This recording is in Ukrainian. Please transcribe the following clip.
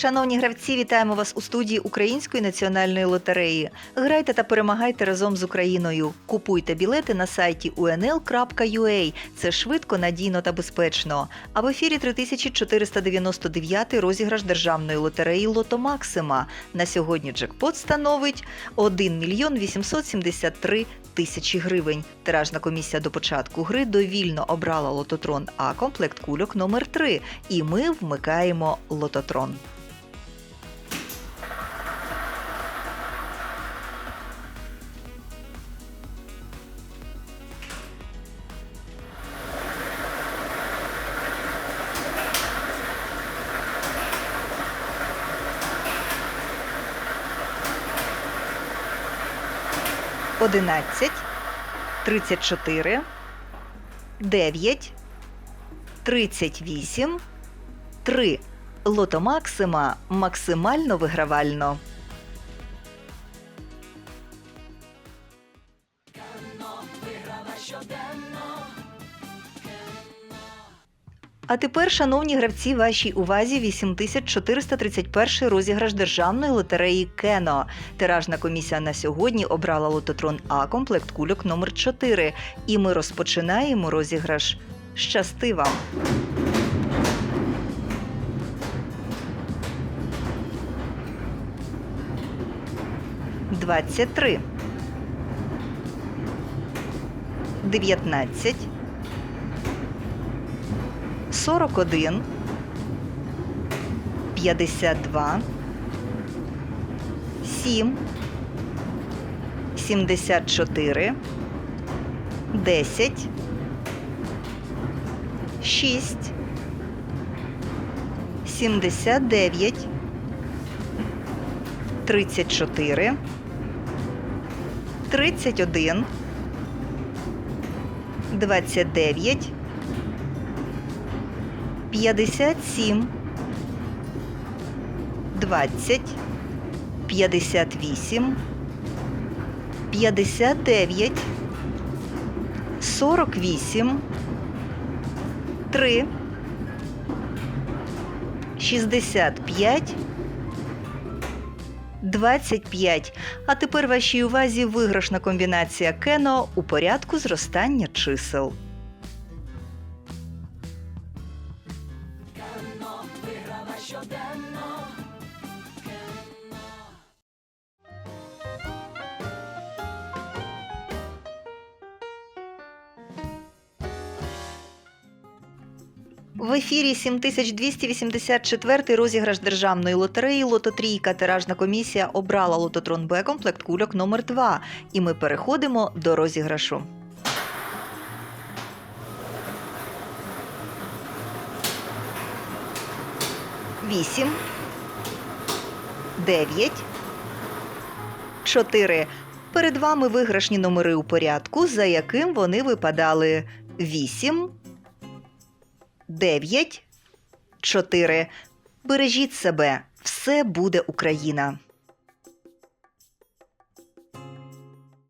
Шановні гравці, вітаємо вас у студії Української національної лотереї. Грайте та перемагайте разом з Україною. Купуйте білети на сайті unl.ua. Це швидко, надійно та безпечно. А в ефірі 3499 розіграш державної лотереї Лото Максима. На сьогодні джекпот становить 1 мільйон 873 тисячі гривень. Тиражна комісія до початку гри довільно обрала лототрон А комплект кульок номер 3 І ми вмикаємо лототрон. Одинадцять, тридцять чотири, дев'ять, тридцять вісім, три. Лото Максима максимально вигравально. А тепер, шановні гравці, вашій увазі 8431 розіграш державної лотереї Кено. Тиражна комісія на сьогодні обрала лототрон А комплект кульок номер 4 І ми розпочинаємо розіграш. Щасти вам! Двадцять три. Дев'ятнадцять. 41, 52, 7, 74, 10, 6, 79, 34, 31, 29, 57, 20, 58, 59, 48, 3, 65, 25. А тепер вашій увазі виграшна комбінація Кено у порядку зростання чисел. В ефірі 7284 розіграш державної лотереї Лототрійка. Тиражна комісія обрала лототрон Б комплект кульок номер 2 І ми переходимо до розіграшу. Вісім. Дев'ять. Чотири. Перед вами виграшні номери у порядку, за яким вони випадали 8, 9, 4. Бережіть себе. Все буде Україна.